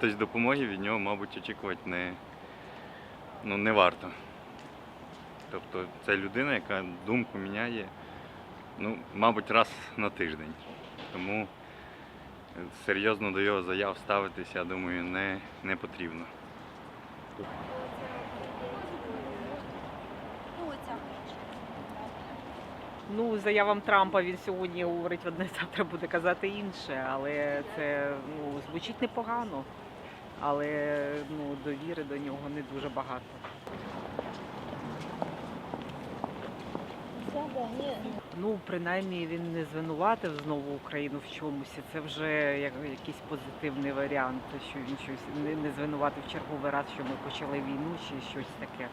Тож допомоги від нього, мабуть, очікувати не, ну, не варто. Тобто це людина, яка думку міняє, ну, мабуть, раз на тиждень. Тому серйозно до його заяв ставитися, я думаю, не, не потрібно. Ну, заявам Трампа він сьогодні говорить одне, завтра буде казати інше, але це ну, звучить непогано. Але ну, довіри до нього не дуже багато. Ну, принаймні він не звинуватив знову Україну в чомусь. Це вже як, якийсь позитивний варіант, що він щось не звинуватив черговий раз, що ми почали війну чи щось таке.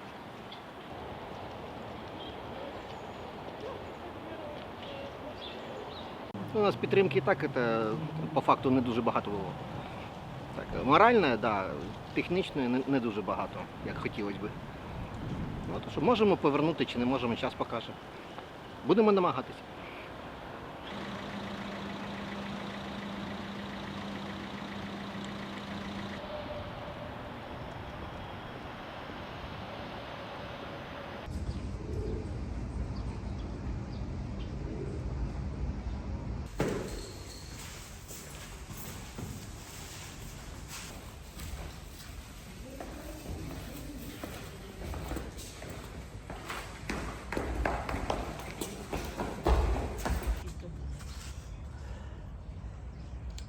Ну, У нас підтримки і так це, по факту не дуже багато було. Так, моральне, да, технічної не, не дуже багато, як хотілося би. Ну, то що можемо повернути чи не можемо, час покаже. Будемо намагатися.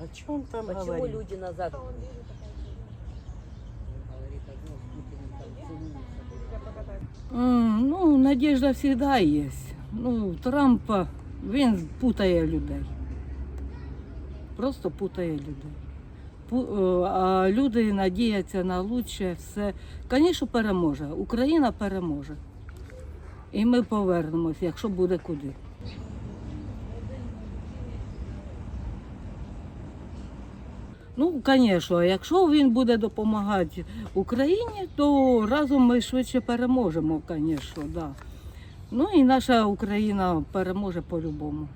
О чем там Почему говорить? люди назад? Ну, надежда всегда есть. Ну, Трампа, він путає людей. Просто путає людей. Е, А люди надіються на лучше все. Звісно, переможе. Україна переможе. І ми повернемось, якщо буде куди. Ну, звісно, якщо він буде допомагати Україні, то разом ми швидше переможемо, звісно, да. Ну і наша Україна переможе по-любому.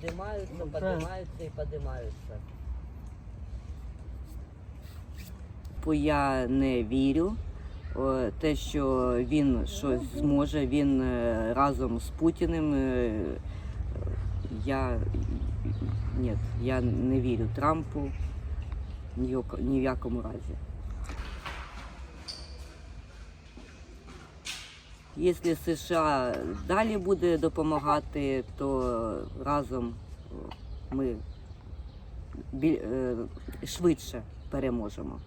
Поднимаются, Ну, да. поднимаются и поднимаются. Бо я не вірю. О, Те, що він щось зможе, він е, разом з Путіним. е, Я ні, я не вірю Трампу ні в- якому разі. Якщо США далі буде допомагати, то разом ми е, швидше переможемо.